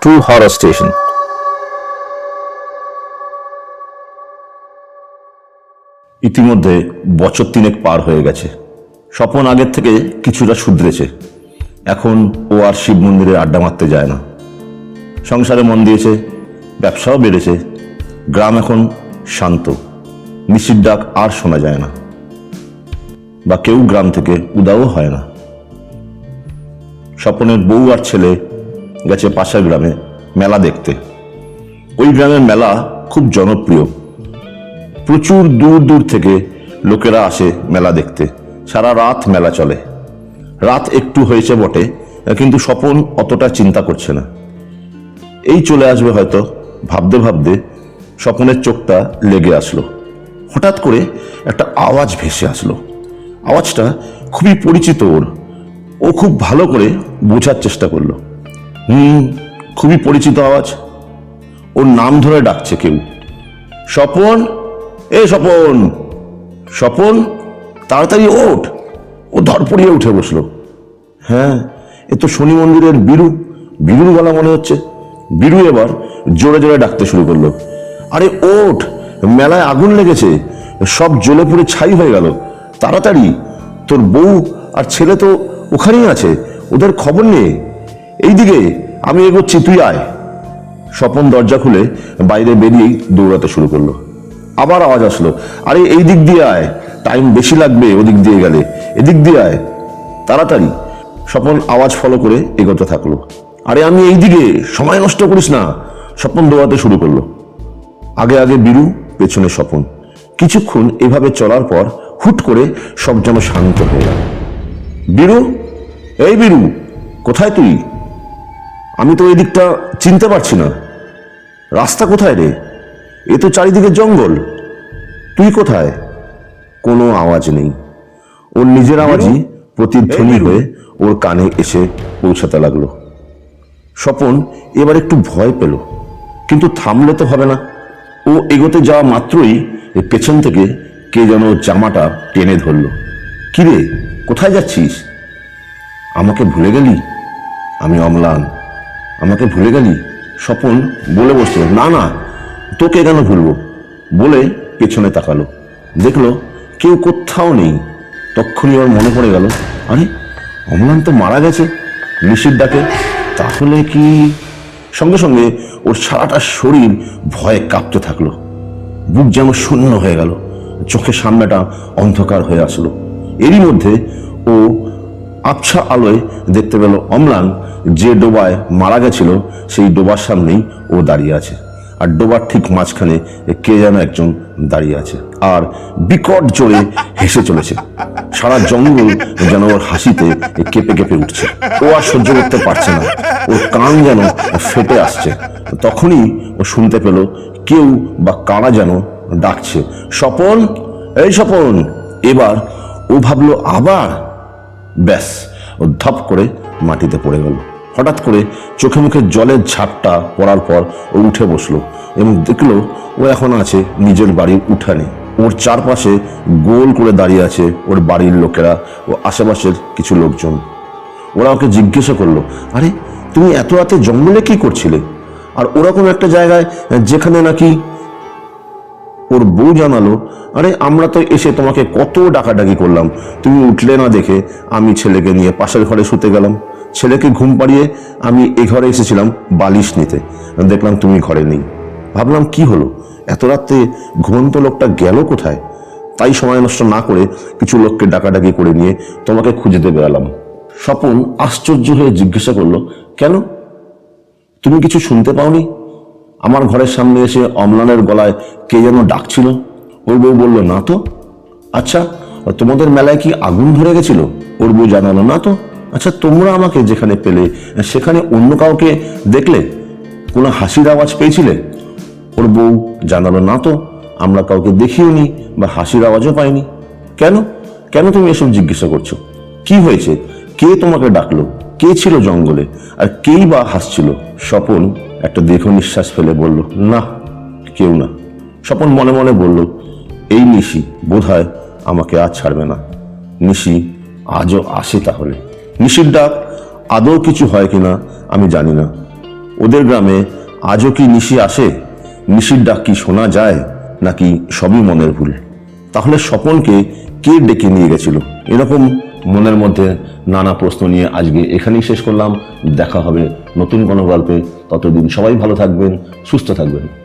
True horror station. ইতিমধ্যে বছর তিনেক পার হয়ে গেছে। স্বপন আগের থেকে কিছুটা শুধরেছে। এখন ও আর শিব মন্দিরে আড্ডা মারতে যায় না। সংসারে মন দিয়েছে, ব্যবসাও বেড়েছে। গ্রাম এখন শান্ত। নিশির ডাক আর শোনা যায় না। বা কেউ গ্রাম থেকে উদাও হয় না। স্বপনের বউ আর ছেলে গেছে পাশের গ্রামে মেলা দেখতে। ওই গ্রামের মেলা খুব জনপ্রিয়। প্রচুর দূর দূর থেকে লোকেরা আসে মেলা দেখতে। সারা রাত মেলা চলে। রাত একটু হয়েছে বটে, কিন্তু স্বপন অতটা চিন্তা করছে না। এই চলে আসবে হয়তো, ভাবতে ভাবতে স্বপনের চোখটা লেগে আসলো। হঠাৎ করে একটা আওয়াজ ভেসে আসলো। আওয়াজটা খুবই পরিচিত ওর। ও খুব ভালো করে বোঝার চেষ্টা করল। হুম, খুবই পরিচিত আওয়াজ। ওর নাম ধরে ডাকছে কেউ। স্বপন? এ স্বপন। স্বপন, তাড়াতাড়ি ওঠ। ও ধরপড়িয়ে উঠে বসল। হ্যাঁ এ তো শনি মন্দিরের বিরু। বিরুর গলা মনে হচ্ছে। বিরু এবার জোরে জোরে ডাকতে শুরু করল। আরে ওঠ, মেলায় আগুন লেগেছে। সব জ্বলে পুড়ে ছাই হয়ে গেল। তাড়াতাড়ি, তোর বউ আর ছেলে তো ওখানেই আছে। ওদের খবর নেই এইদিকে আমি এগোচ্ছি, তুই আয়। স্বপন দরজা খুলে বাইরে বেরিয়েই দৌড়াতে শুরু করল। আবার আওয়াজ আসলো, আরে এই দিক দিয়ে আয় টাইম বেশি লাগবে ওদিক দিয়ে গেলে। এদিক দিয়ে আয়, তাড়াতাড়ি। স্বপন আওয়াজ ফলো করে এগোতে থাকল। আরে আমি এই দিকে সময় নষ্ট করিস না। স্বপন দৌড়াতে শুরু করল। আগে আগে বিরু, পেছনে স্বপন। কিছুক্ষণ এভাবে চলার পর হুট করে সব যেন শান্ত হয়ে গেল। বিরু, এই বিরু, কোথায় তুই? আমি তো এই দিকটা চিনতে পারছি না। রাস্তা কোথায় রে? এ তো চারিদিকে জঙ্গল। তুই কোথায়? কোনো আওয়াজ নেই। ওর নিজের আওয়াজই প্রতিধ্বনি হয়ে ওর কানে এসে পৌঁছাতে লাগল। স্বপন এবার একটু ভয় পেল কিন্তু থামলে তো হবে না। ও এগোতে যাওয়া মাত্রই পেছন থেকে কে যেন জামাটা টেনে ধরল। কিরে কোথায় যাচ্ছিস? আমাকে ভুলে গেলি? আমি অম্লান। আমাকে ভুলে গেলি? স্বপন বলে বসল না না, তোকে কেন ভুলবো? বলে পেছনে তাকালো। দেখল কেউ কোথাও নেই। তক্ষুনি ওর মনে পড়ে গেল, আরে অম্লান তো মারা গেছে নিশির ডাকে, তাহলে কি? সঙ্গে সঙ্গে ওর সারাটা শরীর ভয়ে কাঁপতে থাকল। বুক যেন শূন্য হয়ে গেল। চোখের সামনেটা অন্ধকার হয়ে আসলো। এরই মধ্যে ও আবছা আলোয় দেখতে পেল অম্লান যে ডোবায় মারা গেছিল, সেই ডোবার সামনেই ও দাঁড়িয়ে আছে। আর ডোবার ঠিক মাঝখানে কে যেন একজন দাঁড়িয়ে আছে আর বিকট জোরে হেসে চলেছে। সারা জঙ্গল যেন ওর হাসিতে কেঁপে কেঁপে উঠছে। ও আর সহ্য করতে পারছে না। ওর কান যেন ফেটে আসছে। তখনই ও শুনতে পেল কেউ বা কারা যেন ডাকছে। স্বপন, এই স্বপন। এবার ও ভাবলো, আবার ব্যাস, ও ধপ করে মাটিতে পড়ে গেল। হঠাৎ করে চোখে মুখে জলের ঝাপটা পড়ার পর ও উঠে বসল এবং দেখল ও এখন আছে নিজের বাড়ির উঠানে। ওর চারপাশে গোল করে দাঁড়িয়ে আছে ওর বাড়ির লোকেরা ও আশেপাশের কিছু লোকজন। ওরা ওকে জিজ্ঞাসা করল, আরে, তুমি এত রাতে জঙ্গলে কি করছিলে? আর ওরকম একটা জায়গায়, যেখানে নাকি ওর বউ জানালো, আরে, আমরা তো এসে তোমাকে কত ডাকাডাকি করলাম। তুমি উঠলে না দেখে আমি ছেলেকে নিয়ে পাশের ঘরে শুতে গেলাম। ছেলেকে ঘুম পাড়িয়ে আমি এ ঘরে এসেছিলাম বালিশ নিতে। দেখলাম তুমি ঘরে নেই। ভাবলাম, কি হলো? এত রাত্রে ঘুমন্ত লোকটা গেল কোথায়? তাই সময় নষ্ট না করে কিছু লোককে ডাকাডাকি করে নিয়ে তোমাকে খুঁজে দেবে এলাম। স্বপন আশ্চর্য হয়ে জিজ্ঞাসা করল, কেন? তুমি কিছু শুনতে পাওনি? আমার ঘরের সামনে এসে অম্লানের গলায় কে যেন ডাকছিল? ওর বউ বলল, না তো। আচ্ছা তোমাদের মেলায় কি আগুন ধরে গেছিল? ওর বউ জানালো, না তো। আচ্ছা তোমরা আমাকে যেখানে পেলে, সেখানে অন্য কাউকে দেখলে? কোনো হাসির আওয়াজ পেয়েছিলে? ওর বউ জানালো, না তো, আমরা কাউকে দেখিওনি বা হাসির আওয়াজও পাইনি। কেন? কেন তুমি এসব জিজ্ঞাসা করছ? কি হয়েছে? কে তোমাকে ডাকলো? কে ছিল জঙ্গলে? আর কেই বা হাসছিল? স্বপন একটা দীর্ঘ নিঃশ্বাস ফেলে বলল, না, কেউ না। স্বপন মনে মনে বলল, এই নিশি বোধহয় আমাকে আর ছাড়বে না। নিশি আজও আসে তাহলে। নিশির ডাক আদৌ কিছু হয় কিনা আমি জানি না। ওদের গ্রামে আজও কি নিশি আসে? নিশির ডাক কি শোনা যায়, নাকি সবই মনের ভুল? তাহলে স্বপনকে কে ডেকে নিয়ে গেছিল? এরকম মনের মধ্যে নানা প্রশ্ন নিয়ে আজকে এখানেই শেষ করলাম। দেখা হবে নতুন কোনো গল্পে। ততদিন সবাই ভালো থাকবেন, সুস্থ থাকবেন।